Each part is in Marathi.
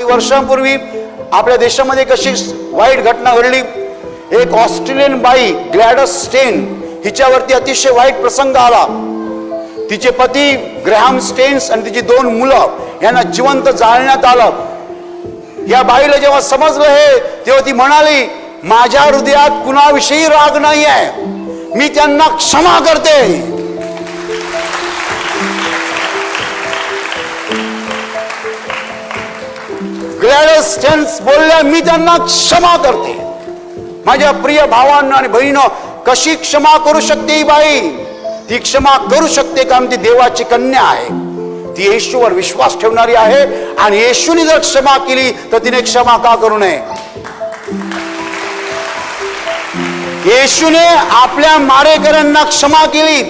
वर्षांपूर्वी आपल्या देशामध्ये कशी वाईट घटना घडली. एक ऑस्ट्रेलियन बाई ग्लॅडस स्टेन हिच्यावरती अतिशय वाईट प्रसंग आला. तिचे पती ग्रॅहम स्टेन्स आणि तिची दोन मुलं यांना जिवंत जाळण्यात आलं. या बाईला जेव्हा समजलं हे तेव्हा ती म्हणाली माझ्या हृदयात कुणाविषयी राग नाही आहे मी त्यांना क्षमा करते. ग्लॅडस स्टेन्स बोलल्या मी त्यांना क्षमा करते. माझ्या प्रिय भावांना आणि बहिणं कशी क्षमा करू शकते ही बाई? ती क्षमा करू शकते कारण ती देवाची कन्या आहे. ती येशूवर विश्वास ठेवणारी आहे आणि येशूने जर क्षमा केली तर तिने क्षमा का करू नये? येशूने आपल्या मारेकऱ्यांना क्षमा केली.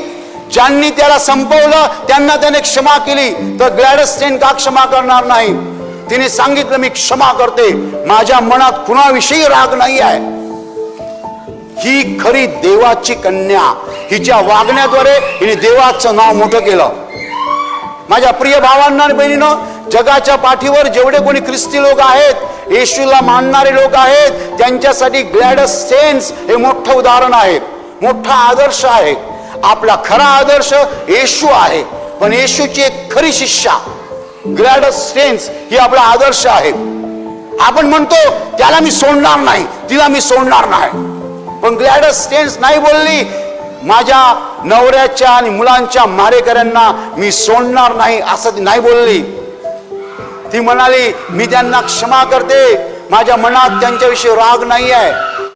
ज्यांनी त्याला संपवलं त्यांना त्याने क्षमा केली. तर ग्लॅडस्टेन का क्षमा करणार नाही? तिने सांगितलं मी क्षमा करते. माझ्या मनात कुणाविषयी राग नाही आहे. ही खरी देवाची कन्या हिच्या वागण्याद्वारे हिने देवाचं नाव मोठं केलं. माझ्या प्रिय भावांना आणि बहिणीनं जगाच्या पाठीवर जेवढे कोणी ख्रिस्ती लोक आहेत येशूला मानणारे लोक आहेत त्यांच्यासाठी ग्लॅडस सेन्स हे मोठं उदाहरण आहे मोठा आदर्श आहे. आपला खरा आदर्श येशू आहे. पण येशूची एक खरी शिष्या ग्लॅडस स्टेन्स ही आपला आदर्श आहे. आपण म्हणतो त्याला मी सोडणार नाही तिला मी सोडणार नाही. पण ग्लॅडस स्टेन्स नाही बोलली माझ्या नवऱ्याच्या आणि मुलांच्या मारेकऱ्यांना मी सोडणार नाही असं ती नाही बोलली. ती म्हणाली मी त्यांना क्षमा करते माझ्या मनात त्यांच्याविषयी राग नाही आहे